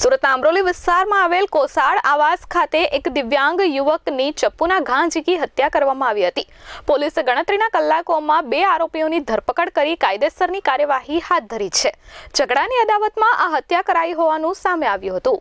સુરતના અમરોલી વિસ્તારમાં આવેલ કોસાળ આવાસ ખાતે એક દિવ્યાંગ યુવકની ચપ્પુના ઘા ઝીકી હત્યા કરવામાં આવી હતી. પોલીસે ગણતરીના કલાકોમાં બે આરોપીઓની ધરપકડ કરી કાયદેસરની કાર્યવાહી હાથ ધરી છે. ઝઘડાની અદાવતમાં આ હત્યા કરાઈ હોવાનું સામે આવ્યું હતું.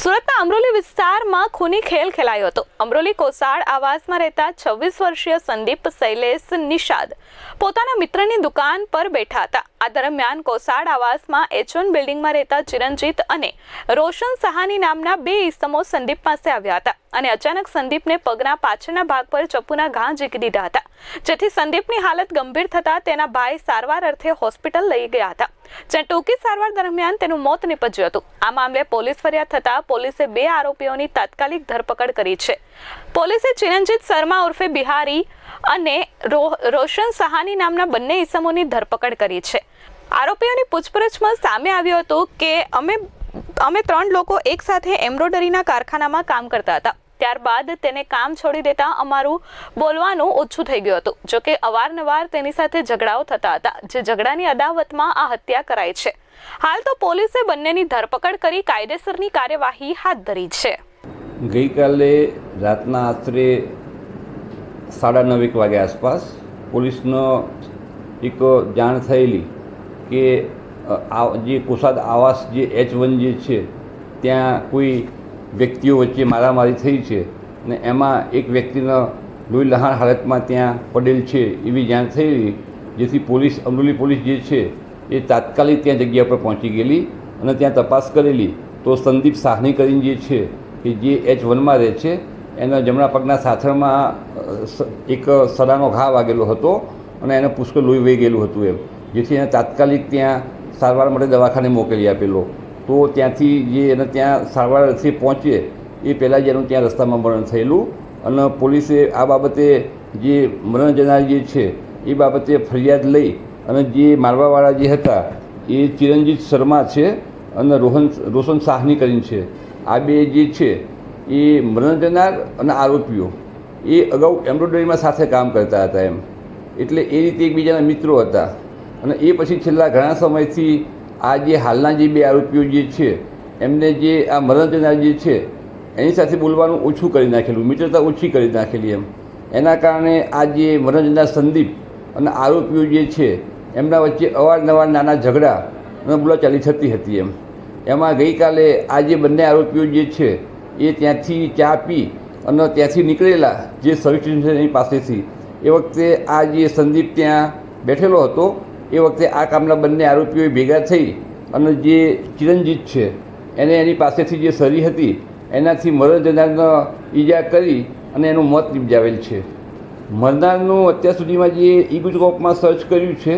સુરતના અમરોલી વિસ્તારમાં ખૂની ખેલ ખેલાયો હતો. અમરોલી કોસાળ આવાસમાં રહેતા છવ્વીસ વર્ષીય સંદીપ શૈલેષ નિષાદ પોતાના મિત્રની દુકાન પર બેઠા હતા. આ દરમિયાન કોસાડ આવાસમાં એચ વન બિલ્ડિંગમાં રહેતા ચિરંજીત અને રોશન સહાની નામના બે ઇસમો સંદીપ પાસે આવ્યા હતા અને અચાનક સંદીપને પગના પાછળના ભાગ પર ચપ્પુના ઘા ઝીકી દીધા હતા, જેથી સંદીપની હાલત ગંભીર થતા તેના ભાઈ સારવાર અર્થે હોસ્પિટલ લઈ ગયા હતા. જ્યાં ટૂંકી સારવાર દરમિયાન તેનું મોત નીપજ્યું હતું. આ મામલે પોલીસ ફરિયાદ થતા પોલીસે બે આરોપીઓની તાત્કાલિક ધરપકડ કરી છે. પોલીસે ચિરંજીત શર્મા ઉર્ફે બિહારી અને રોશન સહાની નામના બંને ઇસમોની ધરપકડ કરી છે. આરોપીઓની પૂછપરછમાં સામે આવ્યું હતું કે અમે અમે ત્રણ લોકો એકસાથે એમ્બ્રોઇડરીના કારખાનામાં કામ કરતા હતા. ત્યારબાદ તેને કામ છોડી દેતા અમારું બોલવાનું ઓછું થઈ ગયું હતું, જોકે અવારનવાર તેની સાથે ઝઘડાઓ થતા હતા, જે ઝઘડાની અદાવતમાં આ હત્યા કરાઈ છે. હાલ તો પોલીસે બંનેની ધરપકડ કરી કાયદેસરની કાર્યવાહી હાથ ધરી છે. ગઈકાલે રાતના આશરે સાડા નવેક વાગ્યા આસપાસ પોલીસનો એક જાણ થયેલી કે આ જે કુસાદ આવાસ જે એચ વન જે છે, ત્યાં કોઈ વ્યક્તિઓ વચ્ચે મારામારી થઈ છે ને એમાં એક વ્યક્તિનો લોહી લહાણ હાલતમાં ત્યાં પડેલ છે એવી જાણ થયેલી, જેથી પોલીસ, અમરોલી પોલીસ જે છે એ તાત્કાલિક ત્યાં જગ્યા પર પહોંચી ગયેલી અને ત્યાં તપાસ કરેલી. તો સંદીપ સાહની કરીને જે છે કે જે એચ વનમાં રહે છે, એના જમણા પગના સાથળમાં એક સડાનો ઘા વાગેલો હતો અને એને પુષ્કળ લોહી વહી ગયેલું હતું એમ. જેથી એને તાત્કાલિક ત્યાં સારવાર માટે દવાખાને મોકલી આપેલો. તો ત્યાંથી જે એને ત્યાં સારવાર અર્થે પહોંચે, એ પહેલાં જ એનું ત્યાં રસ્તામાં મરણ થયેલું અને પોલીસે આ બાબતે જે મરણ જનાર જે છે, એ બાબતે ફરિયાદ લઈ અને જે મારવાવાળા જે હતા, એ ચિરંજીત શર્મા છે અને રોહન, રોશન સાહની કરીને છે. આ બે જે છે, એ મરણ જનાર અને આરોપીઓ, એ અગાઉ એમ્બ્રોઇડરીમાં સાથે કામ કરતા હતા એમ. એટલે એ રીતે એકબીજાના મિત્રો હતા. અને એ પછી છેલ્લા ઘણા સમયથી આ જે હાલના જે બે આરોપીઓ જે છે, એમને જે આ મરણ જનાર જે છે, એની સાથે બોલવાનું ઓછું કરી નાખેલું, મિત્રતા ઓછી કરી નાખેલી એમ. એના કારણે આ જે મરણ જનાર સંદીપ અને આરોપીઓ જે છે, એમના વચ્ચે અવારનવાર નાના ઝઘડા અને બોલાચાલી થતી હતી એમ. એમાં ગઈકાલે આ જે બંને આરોપીઓ જે છે, એ ત્યાંથી ચા પી અને ત્યાંથી નીકળેલા જે સર્વિસ સ્ટેશનની પાસેથી. એ વખતે આ જે સંદીપ ત્યાં બેઠેલો હતો, એ વખતે આ કામના બંને આરોપીઓ ભેગા થઈ અને જે ચિરંજીત છે, એને એની પાસેથી જે સરી હતી, એનાથી મરણ જનારનો ઈજા કરી અને એનું મોત નિપજાવેલ છે. મરનારનું અત્યાર સુધીમાં જે ઈગુજકોપમાં સર્ચ કર્યું છે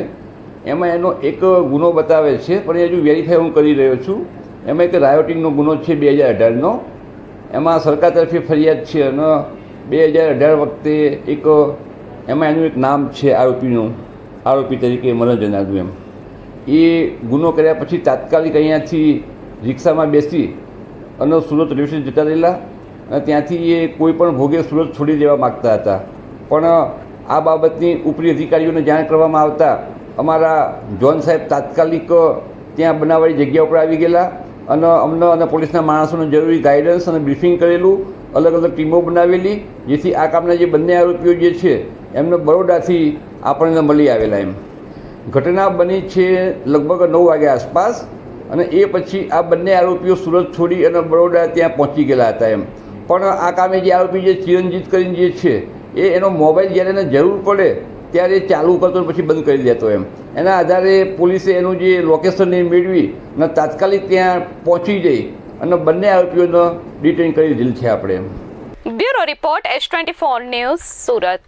એમાં એનો એક ગુનો બતાવે છે, પણ એ હજુ વેરીફાઈ હું કરી રહ્યો છું. એમાં એક રાયોટિંગનો ગુનો છે બે હજાર અઢારનો. એમાં સરકાર તરફે ફરિયાદ છે અને બે હજાર અઢાર વખતે એક, એમાં એનું એક નામ છે આરોપીનું, આરોપી તરીકે મરણ જણાવ્યું એમ. એ ગુનો કર્યા પછી તાત્કાલિક અહીંયાથી રિક્ષામાં બેસી અને સુરત રેલવે સ્ટેશન જતા રહેલા અને ત્યાંથી એ કોઈ પણ ભોગે સુરત છોડી દેવા માગતા હતા. પણ આ બાબતની ઉપરી અધિકારીઓને જાણ કરવામાં આવતા અમારા જોન સાહેબ તાત્કાલિક ત્યાં બનાવવાની જગ્યા ઉપર આવી ગયેલા અને અમને અને પોલીસના માણસોને જરૂરી ગાઈડન્સ અને બ્રીફિંગ કરેલું, અલગ અલગ ટીમો બનાવેલી, જેથી આ કામના જે બંને આરોપીઓ જે છે, એમને બરોડાથી આપણને મળી આવેલા એમ. ઘટના બની છે લગભગ નવ વાગ્યા આસપાસ અને એ પછી આ બંને આરોપીઓ સુરત છોડી અને બરોડા ત્યાં પહોંચી ગયેલા હતા એમ. પણ આ કામે જે આરોપી જે ચિરંજીત કરીને જે છે, એ એનો મોબાઈલ જ્યારે એને જરૂર પડે ત્યારે ચાલુ કરતો પછી બંધ કરી દેતો એમ. એના આધારે પોલીસે એનું જે લોકેશન એ મેળવી અને તાત્કાલિક ત્યાં પહોંચી જઈ અને બંને આરોપીઓને ડિટેન કરી દીધેલ છે આપણે. Bureau report S twenty four news Surat.